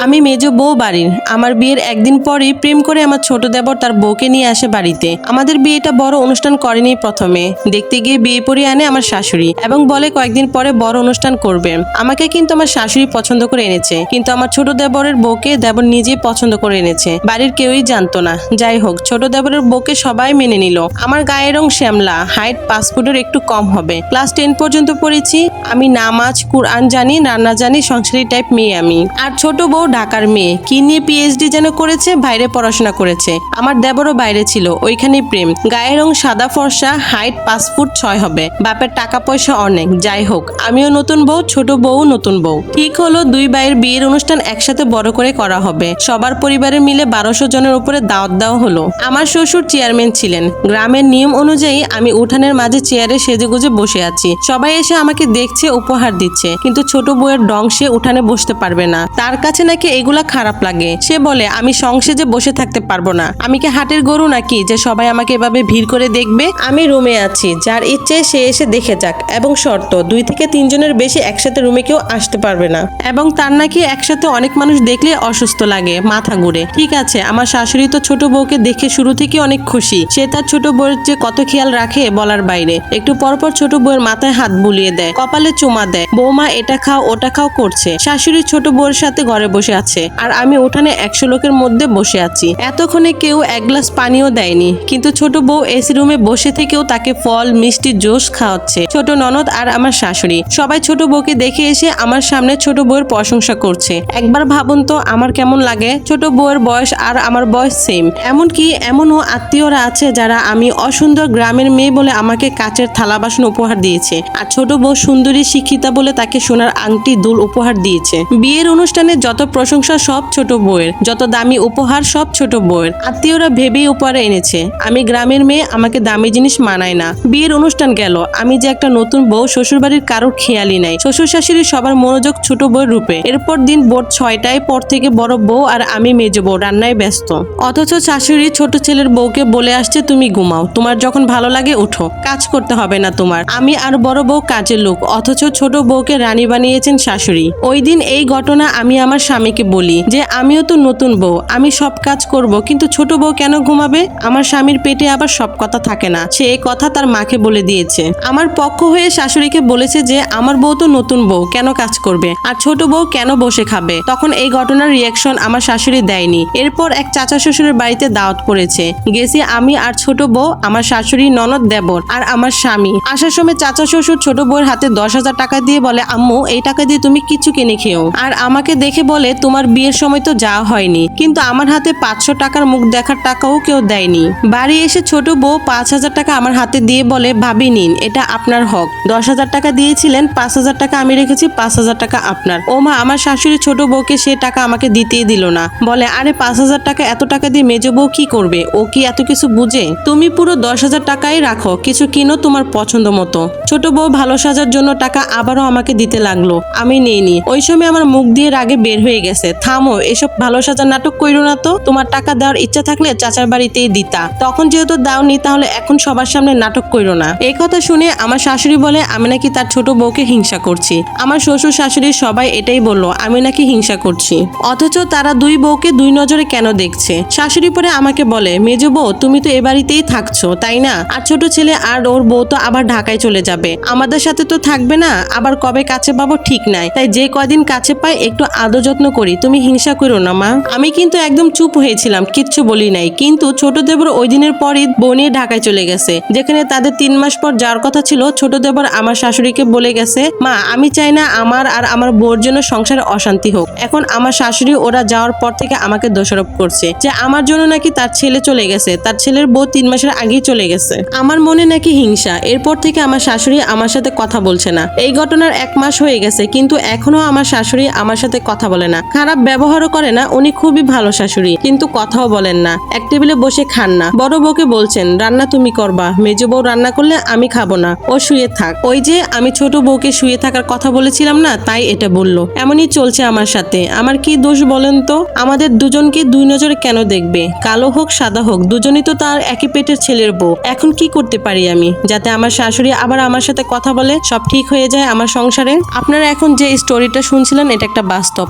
আমি মেজ বউ বাড়ির। আমার বিয়ের একদিন পরেই প্রেম করে আমার ছোট দেবর তার বউকে নিয়ে আসে বাড়িতে। আমাদের বিয়েটা বড় অনুষ্ঠান করেনি প্রথমে। দেখতে গিয়ে বিয়ে পরিয়ে আনে আমার শাশুড়ি এবং বলে কয়েকদিন পরে বড় অনুষ্ঠান করবে। আমাকে কিন্তু আমার শাশুড়ি পছন্দ করে এনেছে। কিন্তু আমার ছোট দেবরের বউকে দেবর নিজেই পছন্দ করে এনেছে। বাড়ির কেউই জানতো না। যাই হোক, ছোট দেবরের বউকে সবাই মেনে নিল। আমার গায়ের রং শ্যামলা, হাইট পাসপোর্টের একটু কম হবে। ক্লাস টেন পর্যন্ত পড়েছি। আমি নামাজ, কুরআন জানি, রান্না জানি, সংসারী টাইপ মেয়ে আমি। আর ছোট বউ ঢাকার মেয়ে। কি নিয়ে পিএইচডি যেন করেছে, বাইরে পড়াশোনা করেছে। আমার দেবরও বাইরে ছিল, ওইখানেই প্রেম। গায়ের রং সাদা, ফর্সা হাইট পাঁচ ফুট ছয় হবে। বাপের টাকা পয়সা অনেক। যাই হোক, আমিও নতুন বউ, ছোট বউ নতুন বউ। ঠিক হলো, দুই ভাইয়ের বিয়ের অনুষ্ঠান একসাথে বড় করে করা হবে। সবার পরিবারে মিলে বারোশো জনের উপরে দাওয়াত দেওয়া হলো। আমার শ্বশুর চেয়ারম্যান ছিলেন। গ্রামের নিয়ম অনুযায়ী আমি উঠানের মাঝে চেয়ারে সেজেগুজে বসে আছি। সবাই এসে আমাকে দেখছে, উপহার দিচ্ছে। কিন্তু ছোট বউয়ের ডং সে উঠানে বসতে পারবে না। তার কাছে নাকি এগুলা খারাপ লাগে। সে বলে, আমি সংসেজে বসে থাকতে পারব না। আমি কি হাটের গরু নাকি যে সবাই আমাকে এভাবে ভিড় করে দেখবে? আমি রুমে আছি। যার ইচ্ছে সে এসে দেখে যাক। এবং শর্ত, দুই থেকে তিনজনের বেশি একসাথে রুমে কেউ আসতে পারবে না। এবং তার নাকি একসাথে অনেক মানুষ দেখলে অসুস্থ লাগে, মাথা ঘুরে। ঠিক আছে, আমার শাশুড়ি তো ছোট বউকে দেখে শুরু থেকে অনেক খুশি। সে তার ছোট বউয়ের যে কত খেয়াল রাখে বলার বাইরে। একটু পরপর ছোট বউয়ের মাথায় হাত বুলিয়ে দেয়, কপালে চুমা দেয়, বৌমা, এটা খাও, ওটা খাও করছে। শাশুড়ি ছোট বউয়ের সাথে ঘরে বসে আছে। আর আমি উঠানে একশো লোকের মধ্যে বসে আছি। এতক্ষণে কেউ এক গ্লাস পানিও দেয়নি। কিন্তু ছোট বউ এসি রুমে বসে থেকেও তাকে ফল, মিষ্টি, জোশ খাওয়াচ্ছে। ছোট ননদ আর আমার শাশুড়ি। সবাই ছোট বউকে দেখে এসে আমার সামনে ছোট বউয়ের প্রশংসা করছে। একবার ভাবুন তো আমার কেমন লাগে? ছোট বউয়ের বয়স আর আমার বয়স সেম এমনকি এমনও আত্মীয়রা আছে যারা আমি অসুন্দর গ্রামের মেয়ে বলে আমাকে কাচের থালা বাসন উপহার দিয়েছে। আর ছোট বউ সুন্দরী শিক্ষিতা বলে তাকে সোনার আংটি, দুল উপহার দিয়েছে। বিয়ের অনুষ্ঠানে যত প্রশংসা সব ছোট বউয়ের, যত দামি উপহার সব ছোট বউয়ের। আত্মীয়রা ভেবেই উপহার এনেছে। আমি গ্রামের মেয়ে, আমাকে দামি জিনিস মানায় না। বিয়ের অনুষ্ঠান গেল। আমি যে একটা নতুন বউ শ্বশুরবাড়ির কারোর খেয়ালই নাই। শ্বশুর শাশুড়ি সবার মনোযোগ ছোট বউয়ের রূপে। এরপর দিন ভোর ছয়টায় পর থেকে বড় বউ আর আমি মেজ বউ রান্নায় ব্যস্ত। অথচ শাশুড়ি ছোট ছেলের বউকে বলে আসছে, তুমি ঘুমাও। তোমার যখন ভালো লাগে, উঠো। কাজ করতে হবে না তোমার। আমি আর বড় বউ কাজের লোক। অথচ ছোট বউকে রানী বানিয়েছেন শাশুড়ি। ওই দিন এই ঘটনা আমি আমার স্বামীকে বলি যে, আমিও তো নতুন বউ, আমি সব কাজ করব, কিন্তু ছোট বউ কেন ঘুমাবে? আমার স্বামীর পেটে আবার সব কথা থাকে না। সে এই কথা তার মাকে বলে দিয়েছে। আমার পক্ষ হয়ে শাশুড়িকে বলেছে যে, আমার বউ তো নতুন বউ, কেন কাজ করবে? আর ছোট বউ কেন বসে খাবে? তখন এই ঘটনার রিয়াকশন আমার শাশুড়ি দেয়নি। এরপর এক চাচা শ্বশুরের বাড়িতে দাওয়াত পড়েছে। গেছি, আমি আর ছোট বউ, আমার শাশুড়ি ননদ দেবর আর আমার স্বামী। আসার সময় চাচা শ্বশুর ছোট বউয়ের হাতে দশ হাজার টাকা দিয়ে বলে, আম্মু, এই টাকা দিয়ে তুমি কিছু কিনে খেও। আর আমাকে দেখে বলে তোমার বিয়ের সময় তো যাওয়া হয়নি। কিন্তু আমার হাতে পাঁচশো টাকার মুখ দেখার টাকাও কেউ দেয়নি। বাড়ি এসে ছোট বউ পাঁচ হাজার টাকা আমার হাতে দিয়ে বলে, ভাবি নিন, এটা আপনার হক। দশ হাজার টাকা দিয়েছিলেন, পাঁচ হাজার টাকা আমি রেখেছি, পাঁচ হাজার টাকা আপনার। ও মা, আমার শাশুড়ি ছোট বউকে সে টাকা আমাকে দিতেই দিল না। বলে, আরে, পাঁচ হাজার টাকা এত টাকা দিয়ে মেজ বউ কি করবে? ও কি এত কিছু বুঝে? তুমি পুরো দশ হাজার টাকাই রাখো, কিছু কিনো তোমার পছন্দ মতো। ছোট বউ ভালো সাজার জন্য টাকা আবারও আমাকে দিতে লাগল। আমি নেইনি। ওই সময় আমার মুখ দিয়ে রাগে বের হয়ে গেছে। থামো, এসব ভালো সাজার নাটক কইরো না তো। তোমার টাকা দেওয়ার ইচ্ছা থাকলে চাচার বাড়িতেই দিতা। তখন যেহেতু দাওনি, তাহলে এখন সবার সামনে নাটক কইরো না। এই কথা শুনে আমার শাশুড়ি বলে, আমি নাকি তার ছোট বউকে হিংসা করছি। আমার শ্বশুর শাশুড়ি সবাই এটাই বলল, আমি নাকি হিংসা করছি। অথচ তারা দুই বউকে দুই নজরে কেন দেখছে? শাশুড়ি পরে আমাকে বলে, মেজ বউ, তুমি তো এ বাড়িতেই থাকছো, তাই না? আর ছোট ছেলে আর ওর বউ তো আবার ঢাকায় চলে যাবে। আমাদের সাথে তো থাকবে না, আবার কবে কাছে পাবো ঠিক নাই। তাই যে কয়দিন কাছে পাই একটু আদর যত্ন করি, তুমি হিংসা করো না, মা। আমি কিন্তু একদম চুপ হয়েছিলাম, কিচ্ছু বলি নাই। কিন্তু ছোট দেবর ওই দিনের পরই বউ নিয়ে ঢাকায় চলে গেছে। যেখানে তাদের তিন মাস পর যাওয়ার কথা ছিল ছোট দেবর আমার শাশুড়িকে বলে গেছে, মা, আমি চাই না আমার আর আমার বউর জন্য সংসারে অশান্তি হোক। এখন আমার শাশুড়ি ওরা যাওয়ার পর থেকে আমাকে দোষারোপ করছে, যে আমার জন্য নাকি তার ছেলে চলে গেছে, তার ছেলের বউ তিন মাসের আগেই চলে গেছে। আমার মনে নাকি হিংসা, এরপর থেকে আমার শাশুড়ি আমার সাথে কথা বলছে না। এই ঘটনার এক মাস হয়ে গেছে, কিন্তু এখনও আমার শাশুড়ি আমার সাথে কথা বলে না। খারাপ ব্যবহারও করে না, উনি খুবই ভালো শাশুড়ি। কিন্তু কথাও বলেন না। এক টেবিলে বসে খান না। বড় বউকে বলছেন, রান্না তুমি করবা। মেজ বউ রান্না করলে আমি খাব না। ও শুয়ে থাক। ওই যে আমি ছোট বউকে শুয়ে থাকার কথা বলেছিলাম না, তাই এটা বলল। এমনই চলছে আমার সাথে। আমার কি দোষ বলেন তো? আমাদের দুজনকে দুই নজরে কেন দেখবে? কালো হোক, সাদা হোক, দুজনই তো তার একই পেটের ছেলের বউ। এখন কি করতে পারি আমি? যাতে আমার শাশুড়ি আবার আমার সাথে কথা বলে সব ঠিক হয়ে যায় আমার সংসারে? আপনারা এখন যে স্টোরিটা শুনছিলেন, এটা একটা বাস্তব।